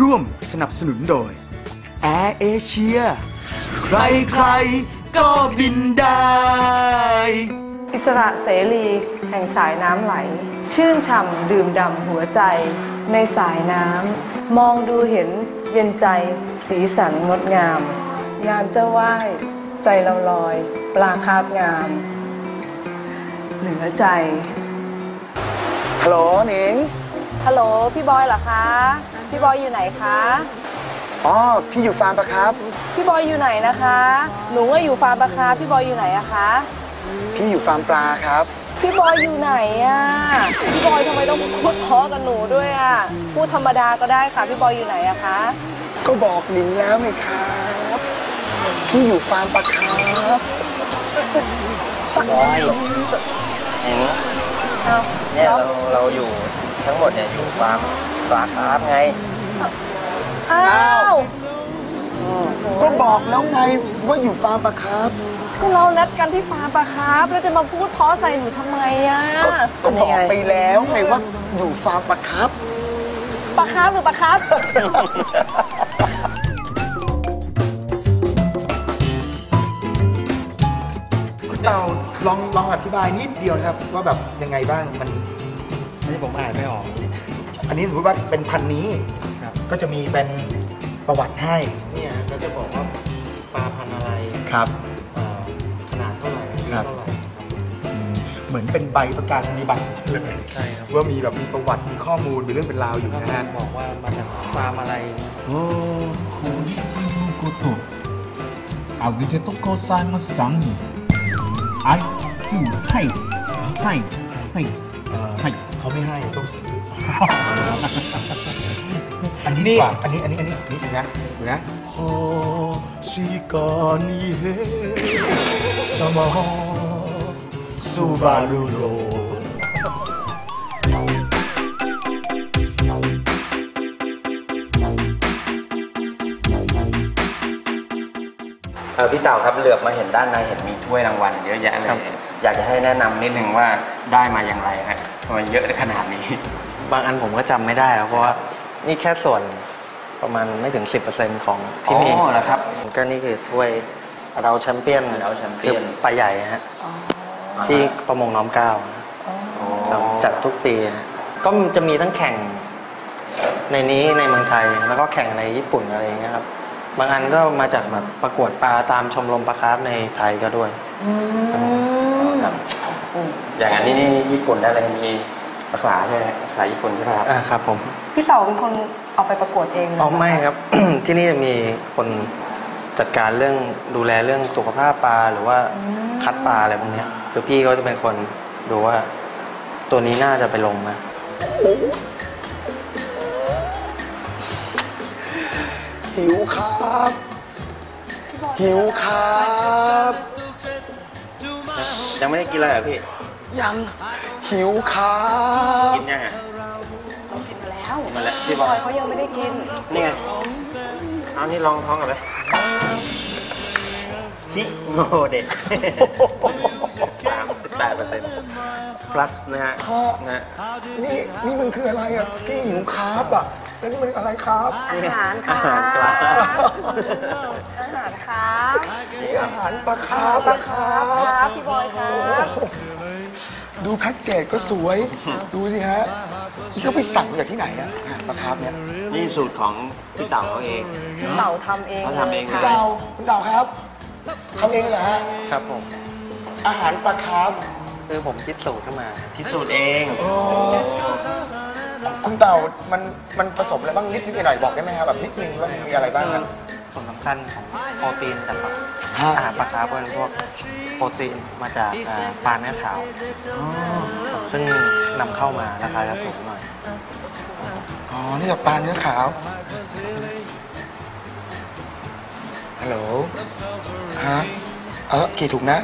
ร่วมสนับสนุนโดยแอร์เอเชียใครใครๆก็บินได้ อิสระเสรีแห่งสายน้ำไหล ชื่นช่ำดื่มด่ำหัวใจ ในสายน้ำ มองดูเห็นเย็นใจสีสันงดงาม ยามเจ้าว่าย ใจเราลอย ปลาคาบงาม เหนือใจฮัลโหลหนิง ฮัลโหลพี่บอยเหรอคะ พี่บอยอยู่ไหนคะ อ๋อ พี่อยู่ฟาร์มปะครับ พี่บอยอยู่ไหนนะคะ หนูว่าอยู่ฟาร์มปะคะพี่บอยอยู่ไหนอะคะ พี่อยู่ฟาร์มปลาครับ พี่บอยอยู่ไหนอะพี่บอยทำไมต้องพูดเพราะกับหนูด้วยอะพูดธรรมดาก็ได้ค่ะ พี่บอยอยู่ไหนอะคะ ก็บอกหนิงแล้วไงครับ พี่อยู่ฟาร์มปลาครับบอยเห็นเอาเนี่ยแล้วเราเราอยู่ ทั้งหมดเนี่ยอยู่ฟาร์มปลาคาร์ฟไง อ้าวก็บอกแล้วไงว่าอยู่ฟาร์มปลาครับก็เรานัดกันที่ฟาร์มปะครับแล้วจะมาพูดเพราะใส่หนูทำไมอะก็ก็บอกไปแล้วไงว่าอยู่ฟาร์มปลาครับปะครับหรือปะครับคุณเต่าลองลองอธิบายนิดเดียวนะครับว่าแบบยังไงบ้างมัน อันนี้ผมอ่านไม่ออก อันนี้สมมติว่าเป็นพันธุ์นี้ ครับ ก็จะมีเป็นประวัติให้ เนี่ยก็จะบอกว่าปลาพันธุ์อะไร ครับ เอ่อขนาดเท่าไหร่อายุ ครับ เท่าไหร่ เหมือนเป็นใบประกาศนียบัตรเลย ใช่ครับ ว่ามีแบบมีประวัติมีข้อมูลมีเรื่องเป็นราวอยู่ แล้ว นะ ก็ ฮะ บอกว่ามาจากฟาร์มอะไร おー、これいうこと。あげてとございますさんに。はい、はい、はい、はい、 เอ่อ はい。 เขาไม่ให้ต้องซื้ออันนี้ดีกว่าอันนี้อันนี้อันนี้นี่ดูนะดูนะโอชิกานิเฮสมาซูบารุโรเออพี่เต่าครับเหลือบมาเห็นด้านในเห็นมีถ้วยรางวัลเยอะแยะเลย อยากจะให้แนะนำนิดนึงว่าได้มาอย่างไรฮะ ทำไมเยอะขนาดนี้ บางอันผมก็จำไม่ได้แล้วเพราะว่านี่แค่ส่วนประมาณไม่ถึง 10%ของที่มีอ๋อเหรอครับก็นี่คือถ้วยเราแชมเปี้ยนเราแชมเปี้ยน คือปลาใหญ่ฮะที่ประมงน้อมเกล้าครับจัดทุกปีฮะก็จะมีทั้งแข่งในนี้ในเมืองไทยแล้วก็แข่งในญี่ปุ่นอะไรอย่างเงี้ยครับ บางอันก็มาจากแบบประกวดปลาตามชมรมปลาคาร์ฟในไทยก็ด้วยครับ อย่างอันนี้นี่ญี่ปุ่นได้เลยมีภาษาใช่ไหมภาษาญี่ปุ่นใช่ไหมครับอ่าครับผมพี่เต่าเป็นคนเอาไปประกวดเองเลยอ๋อไม่ครับ ที่นี่จะมีคนจัดการเรื่องดูแลเรื่องสุขภาพปลาหรือว่าคัดปลาอะไรพวกเนี้ยคือพี่ก็จะเป็นคนดูว่า ตัวนี้น่าจะไปลงนะหิวครับ หิวครับ ยังไม่ได้กินเลยเหรอพี่ ยังหิวครับกินยังอะเรากินมาแล้วกินมาแล้วพี่พี่บบออกยเขายังไม่ได้กิน นี่ไงเอานี่ลองท้องกันไหมฮิโงเด็กสามสิบแปดเปอร์เซ็นต์ plus นะฮะนะฮะนี่นี่มันคืออะไรอะพี่หิวครับอะแล้วนี่มันอะไรครับอาหารคอารัหารปลาบอาหาร ครับนี่อาหารปลาครับปลาครับครับพี่บอยครับดูแพ็กเกจก็สวย ดูสิฮะ นี่เขาไปสั่งมาจากที่ไหนอะอาหารปลาครับเนี่ย นี่สูตรของพี่เต่าเขาเอง พี่เต่าทำเองเขาทำเองค่ะเต่าคุณเต่าครับทำเองเหรอฮะ ครับผม อาหารปลาครับคือผมคิดสูตรขึ้นมาพิสูจน์เอง คุณเต่ามันมันผสมอะไรบ้างนิดนิดหน่อยๆบอกได้ไหมครับแบบนิดนึงว่ามันมีอะไรบ้างครับ ส่วนสำคัญของโปรตีนจากปลาฮะ อาหารปลาคาร์ฟเป็นพวกโปรตีนมาจากอ่าปลาเนื้อขาวซึ่งนำเข้ามาราคาจะสูงหน่อย อ๋อนี่จากปลาเนื้อขาว ฮัลโหล ฮะ เออกี่ถุงนะ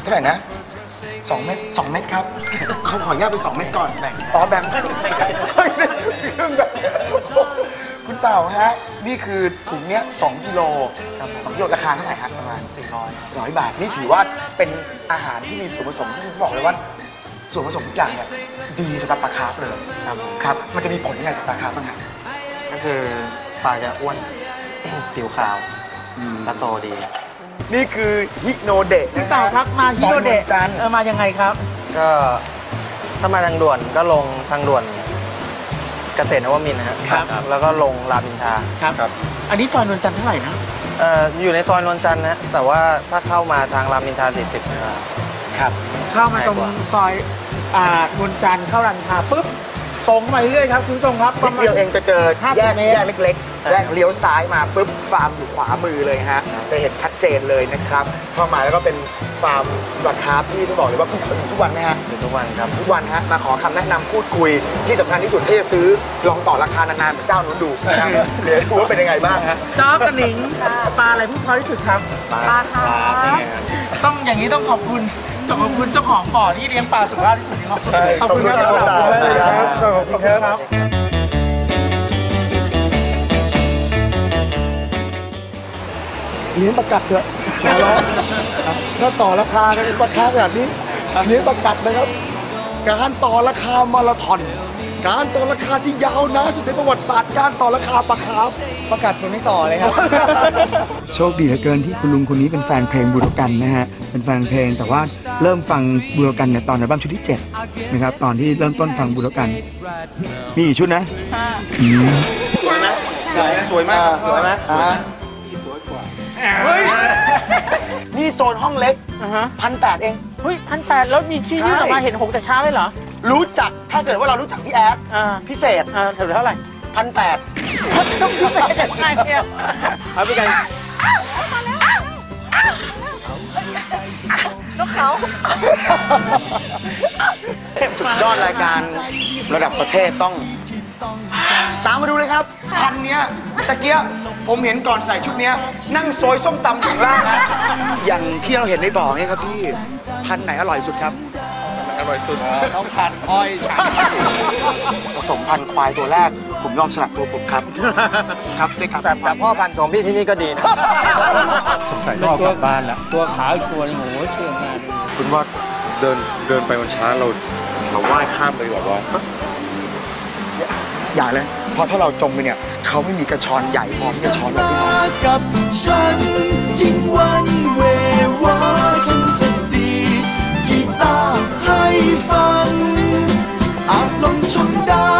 เท่าไหร่นะสองเม็ดสองเม็ดครับ เขาขออนุญาตไปสองเม็ดก่อนแบ่ง อ๋อแบ่งกัน คุณเต่าฮะ นี่คือถุงเนี้ยสองกิโลสองกิโลราคาเท่าไหร่ครับประมาณ400ร้อยบาท นี่ถือว่าเป็นอาหารที่มีส่วนผสมที่บอกเลยว่า ส่วนผสมทุกอย่างเนี่ยดีสำหรับปลาคาร์ฟเลยครับผมครับ มันจะมีผลยังไงกับปลาคาร์ฟบ้างครับก็คือปลาจะอ้วน ผิวขาวและโตดี นี่คือฮิโนเดะพี่เต่าครับมาฮิโนเดะซอยนวลจันทร์ เออมายังไงครับ ก็ถ้ามาทางด่วนก็ลงทางด่วนเกษตรนวมินทร์นะฮะครับแล้วก็ลงรามอินทราครับ อันนี้ซอยนวลจันทร์เท่าไหร่นะเอ่ออยู่ในซอยนวลจันทร์นะแต่ว่าถ้าเข้ามาทางรามอินทรา40นะครับครับเข้ามาตรงง่ายกว่าซอยอ่านวลจันทร์เข้ารันทาปุ๊บ ตรงมาเรื่อยๆครับคุณผู้ชมครับปนิระดมาณเดียวเองจะเจอ50แยกเมตรแยกเล็กๆแยกเลี้ยวซ้ายมาปุ๊บฟาร์มอยู่ขวามือเลยฮะจะเห็นชัดเจนเลยนะครับเข้ามาแล้วก็เป็นฟาร์มราคาที่ต้องบอกเลยว่าผู้อยู่ทุกวันไหมฮะอยู่ทุกวันครับทุกวันฮะมาขอคำแนะนำพูดคุยที่สำคัญที่สุดถ้าจะซื้อลองต่อราคานานๆเหมือนเจ้านู้นดูนะครับเดี๋ยวดูว่าเป็นยังไงบ้างฮะจ้อกระหนิงปลาอะไรพูดเพอที่สุดครับปลาครับต้องอย่างนี้ต้องขอบคุณ ขอบคุณเจ้าของบ่อที่เลี้ยงปลาสุภาพที่สุดในโลกใช่ขอบคุณครับขอบคุณครับขอบคุณครับขอบคุณครับเลี้ยงประกัดเถอะขอร้องถ้าต่อราคากันราคาแบบนี้เลี้ยงประกัดนะครับ การต่อราคามาราธอน การต่อราคาที่ยาวนานสุดในประวัติศาสตร์การต่อราคาปลาคาร์ฟ ประกาศผมไม่ต่อเลยครับ โชคดีเหลือเกินที่คุณลุงคนนี้เป็นแฟนเพลงบูโรกันนะฮะ เป็นแฟนเพลงแต่ว่าเริ่มฟังบูโรกันเนี่ยตอนอัลบั้มชุดที่7นะครับตอนที่เริ่มต้นฟังบูโรกันมีกี่ชุดนะอืมสวยไหมสวยมากสวยไหมอ่าเฮ้ยนี่โซนห้องเล็กอ่าฮะพันแปดเองเฮ้ยพันแปดแล้วมีชื่อยื่นออกมาเห็นหกแต่เช้าเลยเหรอ รู้จักถ้าเกิดว่าเรารู้จักพี่แอดอ่าพิเศษอ่าถือเท่าไหร่พันแปดต้องพิเศษยังไงเนี่ยเอาไปกันสุดยอดรายการระดับประเทศต้อง ตามมาดูเลยครับ พันเนี้ยตะเกียบผมเห็นก่อนใส่ชุดเนี้ย นั่งโซยส้มตำถึงล่างนะอย่างที่เราเห็นในบ่อเนี่ยครับพี่ พันไหนอร่อยสุดครับ อร่อยสุดต้องพันอ้อยฉันผสมพันธุ์ควายตัวแรก ผมยอมสลับตัวผมครับ ครับได้ครับแต่พ่อพันธุ์ของพี่ที่นี่ก็ดีนะสงสัยต้องเอากลับบ้านแล้วตัวขาวอีกตัวนึงโอ้โหเชื่องมากคุณว่าเดินเดินไปมันช้าเราเราว่ายข้ามไปดีกว่าว่าอย่าเลยเพราะถ้าเราจมไปเนี่ย เขาไม่มีกระชอนใหญ่พอที่จะช้อนเราขึ้นมากับฉันทิ้งวันเววา ให้ฟังอ